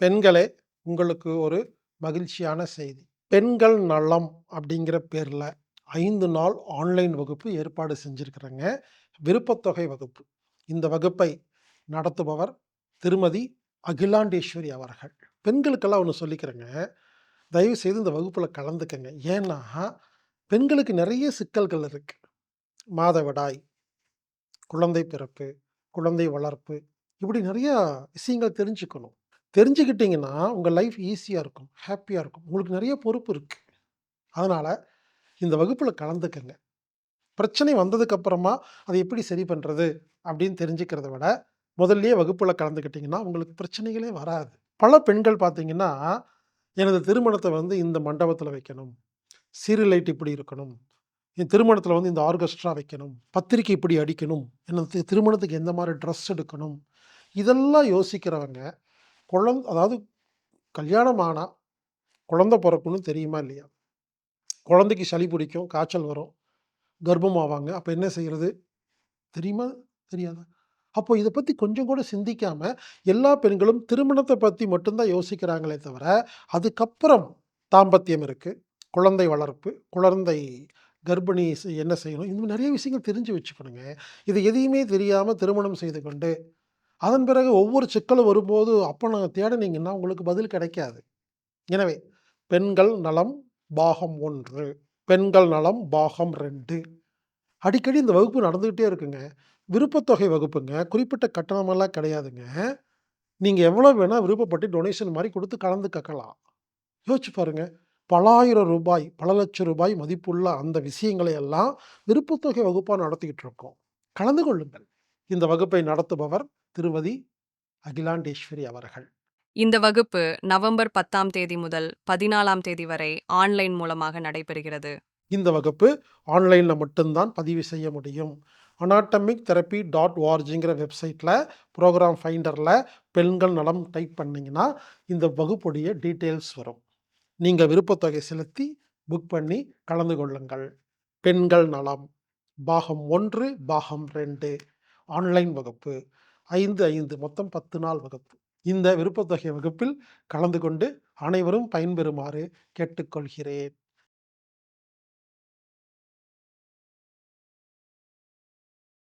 பெண்களே உங்களுக்கு ஒரு மகிழ்ச்சியான செய்தி. பெண்கள் நலம் அப்படிங்கிற பேரில் ஐந்து நாள் ஆன்லைன் வகுப்பு ஏற்பாடு செஞ்சுருக்கிறேங்க. விருப்பத்தொகை வகுப்பு. இந்த வகுப்பை நடத்துபவர் திருமதி அகிலாண்டேஸ்வரி அவர்கள். பெண்களுக்கெல்லாம் ஒன்று சொல்லிக்கிறேங்க. தயவு செய்து இந்த வகுப்பில் கலந்துக்கங்க. ஏன்னா பெண்களுக்கு நிறைய சிக்கல்கள் இருக்குது மாதவிடாய் குழந்தை பிறப்பு குழந்தை வளர்ப்பு இப்படி நிறையா விஷயங்கள் தெரிஞ்சுக்கணும். தெரிஞ்சுக்கிட்டிங்கன்னா உங்கள் லைஃப் ஈஸியாக இருக்கும் ஹாப்பியாக இருக்கும். உங்களுக்கு நிறைய பொறுப்பு இருக்குது அதனால் இந்த வகுப்பில் கலந்துக்கங்க. பிரச்சனை வந்ததுக்கப்புறமா அதை எப்படி சரி பண்ணுறது அப்படின்னு தெரிஞ்சுக்கிறத விட முதல்லயே வகுப்பில் கலந்துக்கிட்டிங்கன்னா உங்களுக்கு பிரச்சனைகளே வராது. பல பெண்கள் பார்த்தீங்கன்னா எனது திருமணத்தை வந்து இந்த மண்டபத்தில் வைக்கணும். சீரியல் லைட் இப்படி இருக்கணும். என் திருமணத்தில் வந்து இந்த ஆர்கெஸ்ட்ரா வைக்கணும். பத்திரிக்கை இப்படி அடிக்கணும். எனது திருமணத்துக்கு எந்த மாதிரி ட்ரெஸ் எடுக்கணும்? இதெல்லாம் யோசிக்கிறவங்க குழந்த அதாவது கல்யாணம் ஆனால் குழந்த பிறக்கணும்னு தெரியுமா இல்லையா? குழந்தைக்கு சளி பிடிக்கும் காய்ச்சல் வரும் கர்ப்பம் ஆவாங்க அப்போ என்ன செய்கிறது தெரியுமா? தெரியாதா? அப்போ இதை பற்றி கொஞ்சம் கூட சிந்திக்காமல் எல்லா பெண்களும் திருமணத்தை பற்றி மட்டும்தான் யோசிக்கிறாங்களே தவிர அதுக்கப்புறம் தாம்பத்தியம் இருக்குது குழந்தை வளர்ப்பு குழந்தை கர்ப்பிணி என்ன செய்யணும்? இந்த மாதிரி நிறைய விஷயங்கள் தெரிஞ்சு வச்சுக்கணுங்க. இது எதையுமே தெரியாமல் திருமணம் செய்து கொண்டு அதன் பிறகு ஒவ்வொரு சிக்கலும் வரும்போது அப்போ நான் தேடினீங்கன்னா உங்களுக்கு பதில் கிடைக்காது. எனவே பெண்கள் நலம் பாகம் ஒன்று. பெண்கள் நலம் பாகம் ரெண்டு. அடிக்கடி இந்த வகுப்பு நடந்துக்கிட்டே இருக்குங்க. விருப்பத்தொகை வகுப்புங்க. குறிப்பிட்ட கட்டணமெல்லாம் கிடையாதுங்க. நீங்கள் எவ்வளோ வேணால் விருப்பப்பட்டு டொனேஷன் மாதிரி கொடுத்து கலந்து கக்கலாம். யோசிச்சு பாருங்க. பலாயிரம் ரூபாய் பல லட்சம் ரூபாய் மதிப்புள்ள அந்த விஷயங்களை எல்லாம் விருப்பத்தொகை வகுப்பாக நடத்திக்கிட்டு இருக்கோம். கலந்து கொள்ளுங்கள். இந்த வகுப்பை நடத்துபவர் திருமதி அகிலாண்டேஸ்வரி அவர்கள். இந்த வகுப்பு நவம்பர் பத்தாம் தேதி முதல் பதினாலாம் தேதி வரை ஆன்லைன் மூலமாக நடைபெறுகிறது. இந்த வகுப்பு ஆன்லைனில் மட்டும்தான் பதிவு செய்ய முடியும். அனாட்டமிக் தெரப்பி டாட் ஓஆர்ஜிங்கிற வெப்சைட்டில் ப்ரோக்ராம் ஃபைண்டரில் பெண்கள் நலம் டைப் பண்ணிங்கன்னா இந்த வகுப்புடைய டீட்டெயில்ஸ் வரும். நீங்கள் விருப்பத்தொகை செலுத்தி புக் பண்ணி கலந்து கொள்ளுங்கள். பெண்கள் நலம். பாகம் ஒன்று பாகம் ரெண்டு. ஆன்லைன் வகுப்பு ஐந்து ஐந்து மொத்தம் பத்து நாள் வகுப்பு. இந்த விருப்பத்தொகை வகுப்பில் கலந்து கொண்டு அனைவரும் பயன்பெறுமாறு கேட்டுக்கொள்கிறேன்.